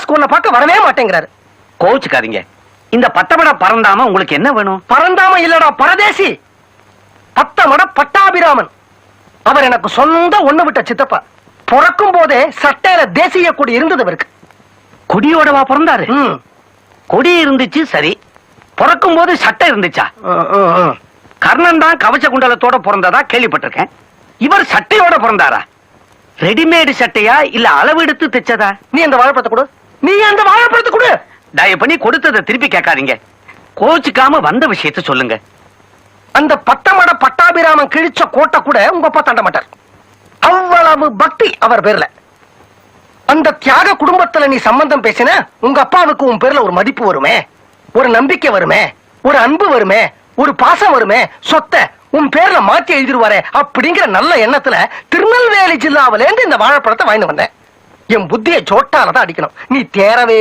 மெட்ராஸ்க்கு உன்னை பார்க்க வரவே மாட்டேங்கிறாரு. கோச்சுக்காதீங்க இந்த பத்தமட பறந்தாம உங்களுக்கு என்ன வேணும்? பரந்தாம இல்லடா பரதேசி. பத்தமட பட்டாபிராமன். அவர் எனக்கு சொந்த ஒண்ணு விட்ட சித்தப்பா. பிறக்கும் போதே சட்டையில தேசிய கொடி இருந்தது அவருக்கு. கொடியோடவா பிறந்தாரு. கொடி இருந்துச்சு சரி. பிறக்கும் போது சட்டை இருந்துச்சா. கர்ணன் தான் கவச்ச குண்டலத்தோட பிறந்ததா கேள்விப்பட்டிருக்கேன். இவர் சட்டையோட பிறந்தாரா? ரெடிமேடு சட்டையா இல்ல அளவு எடுத்து தைச்சதா? நீ அந்த வாழைப்பழத்தை கொடு. நீ அந்த வாழைப்பழத்தை கொடு. தயவு பண்ணி கொடுத்ததை திருப்பி கேட்காதீங்க. கோச்சுக்காம வந்த விஷயத்த சொல்லுங்க. அந்த பத்தமட பட்டாபிராமன் கிழிச்ச கோட்டை கூட உங்க அப்பா தாண்ட மாட்டார். அவ்வளவு பக்தி அவர் பேர்ல. அந்த தியாக குடும்பத்துல நீ சம்பந்தம் பேசின உங்க அப்பாவுக்கு உன் பேர்ல ஒரு மதிப்பு வருமே ஒரு நம்பிக்கை வருமே ஒரு அன்பு வருமே ஒரு பாசம் வருமே சொத்தை உன் பேர்ல மாத்தி எழுதிருவாரு அப்படிங்கிற நல்ல எண்ணத்துல திருநெல்வேலி ஜில்லாவில இருந்து இந்த வாழைப்பழத்தை வாங்கி வந்தேன். என் புத்தியை சோட்டால தான் அடிக்கணும். நீ தேரவே